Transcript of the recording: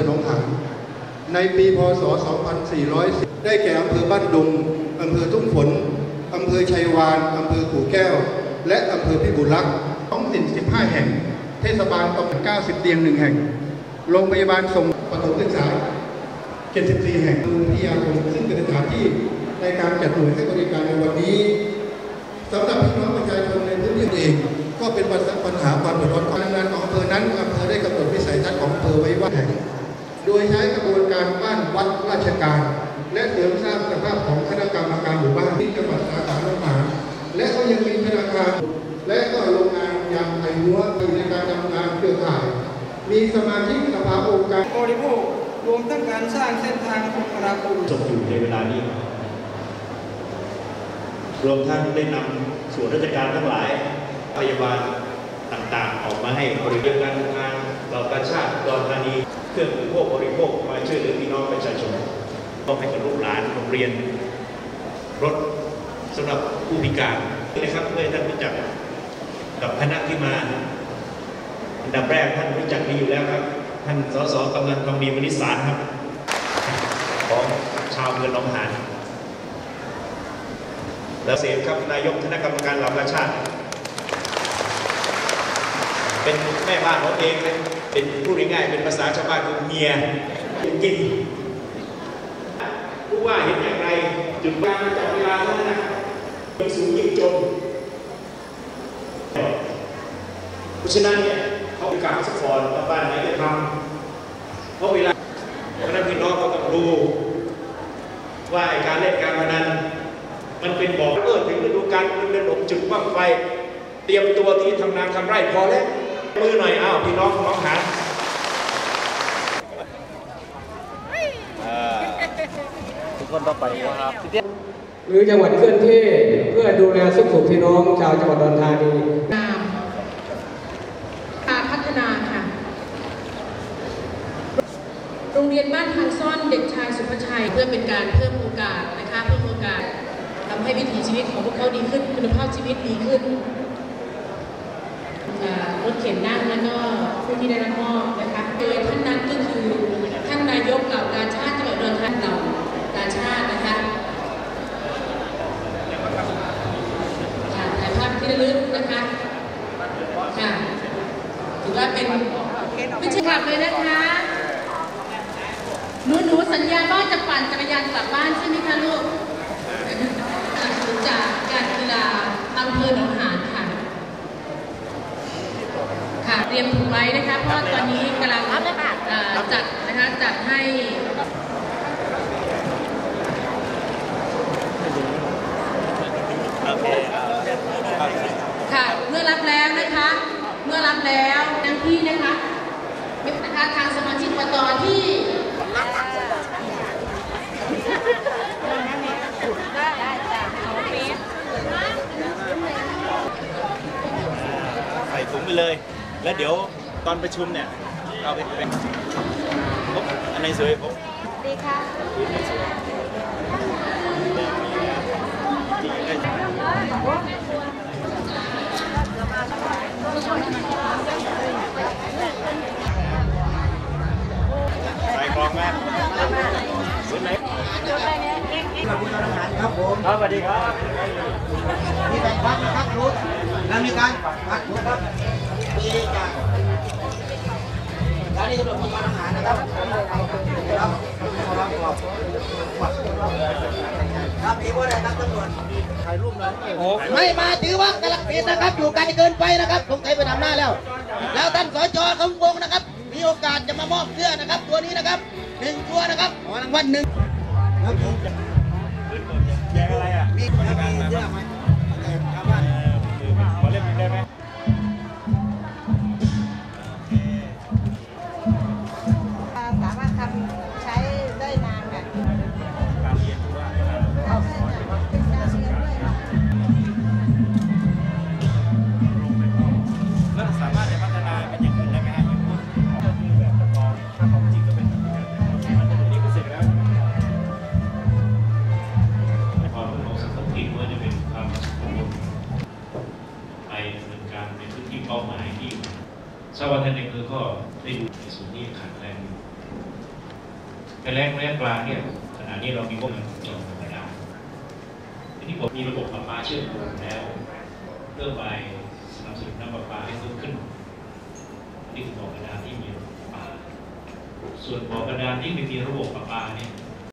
อำเภอหนองหานในปีพศ 2410 ได้แก่อำเภอบ้านดุงอำเภอทุ่งฝนอำเภอชัยวานอำเภอกู่แก้ว และอำเภอพิบูลรักษ์ท้องถิ่น15 แห่ง เทศบาลตำบล90 เตียงหนึ่งแห่ง โรงพยาบาลส่งปฐมศึกษา 74 แห่งวิทยาคมซึ่งเป็นสถานที่ในการจัดหน่วยให้บริการในวันนี้สำหรับพี่น้องประชาชนในพื้นที่เอง ก็เป็นปัญหาความเดือดร้อนการงานของอำเภอนั้นอำเภอได้กำหนดวิสัยทัศน์ของอำเภอไว้ว่าแห่ง โดยใช้ กระบวนการบ้านวัดราชการ และเสริมสร้างสภาพของคณะกรรมการหมู่บ้านที่จังหวัดสาขาลำปางและก็ยังมีธนาคารและก็โรงงานยางไทยหัวอยู่ในการทำงานเครือข่าย มีสมาชิกสภาองค์การบริโภครวมทั้งการสร้างเส้นทางคมนาคมจบอยู่ในเวลานี้ รวมทั้งได้นำส่วนราชการทั้งหลายพยาบาลต่างๆ ออกมาให้บริการการทำงาน เหล่ากาชาติดอนธานีเครื่องอุปโภคบริโภคมาช่วยเหลือพี่น้องประชาชนมอบให้กับลูกหลานโรงเรียน รถสำหรับผู้พิการนะครับเพื่อให้ท่านรู้จักกับคณะที่มาอันดับแรกท่านรู้จักดีอยู่แล้วครับ ท่านสสกำนันทองดีมนิสารครับ ของชาวเมืองหนองหานแล้วเสพครับนายกคณะกรรมการเหล่ากาชาติ เป็นแม่บ้านเขาเองเลยเป็นพูดง่ายๆเป็นภาษาชาวบ้านคือเมียจริงผู้ว่าเห็นอย่างไรจุดการจากเวลาเท่านั้นนะยิ่งสูงยิ่งจนเพราะฉะนั้นเนี่ยเขาประกาศสปอร์ตว่าบ้านไหนจะทำเพราะเวลาเพราะนั้นพี่น้องก็ต้องรู้ว่าอ้การเล่นการพนันมันเป็นบอกเออถึงฤดูกาลคุณระดมจุดบ้างไฟ เตรียมตัวที่ทำนาทำไร่พอแล้ว มือหน่อยอ้าวพี่น้องน้องหาทุกคนต้องไปครับหรือจังหวัดเคลื่อนที่เพื่อดูแลสุขสุขพี่น้องชาวจังหวัดอุดรธานีนามการพัฒนาค่ะ โรงเรียนบ้านทางซ่อนเด็กชายสุภชัย เพื่อเป็นการเพิ่มโอกาสนะคะเพิ่มโอกาสทำให้วิถีชีวิตของพวกเขาดีขึ้น คุณภาพชีวิตดีขึ้นอ่า รถเข็นนั่งแล้วก็ผู้ที่ได้รับมอบนะคะโดยท่านนั้นก็คือท่านนายกเหล่ากาชาติจังหวัดอุดรธานีเหล่ากาชาตินะคะค่ะถ่ายภาพที่ระลึกนะคะค่ะถือว่าเป็นไม่ใช่ขับเลยนะคะหนูหนูสัญญาว่าจะปั่นจักรยานกลับบ้านใช่ไหมคะลูกจากการกีฬาอำเภอหนองหาน ค่ะเตรียมถุงไว้นะคะ เพราะว่าตอนนี้กำลังจัดนะคะจัดให้ค่ะเมื่อรับแล้วนะคะ เมื่อรับแล้วทั้งที่นะคะนะคะทางสมาชิกปตที่ใส่ถุงไปเลย แล้วเดี๋ยวตอนประชุมเนี่ยเราไปเป็นพบอันไหนสวยผมดีค่ะใส่กรองไหมสวยไหมครับผมครับสวัสดีครับมีแบ่งพักนะครับรู้แล้วมีการพักรู้ครับ มีจากแล้วนี่ตำรวจมีการทหารนะครับครับครับครับมีว่าอะไรครับตำรวจถ่ายรูปหน่อยไม่มาถือว่ากำลังผิดนะครับ อยู่ไกลเกินไปนะครับสงสัยไปทำหน้าแล้ว แล้วท่านสจคำวงนะครับ มีโอกาสจะมามอบเสื้อนะครับ ตัวนี้นะครับหนึ่งตัวนะครับรางวัลหนึ่งครับผมแยกอะไรอะมีเสื้อไหม ที่เป้ายที่ทราบว่าท่านในคือก็ได้ดูในส่วนที่ขาดแคลนอยู่แต่แรงระยะกลางเนี่ยขณะนี้เรามีงบประมาณจองธรรมดาทีนี้ผมมีระบบประปาเชื่อมโยงแล้วเพื่อไปสนับสนุนน้ำประปาให้เพิ่มขึ้นนี่คือบ่อกระดานที่มีระบบประปาส่วนบ่อกระดานที่ไม่มีระบบประปาเนี่ย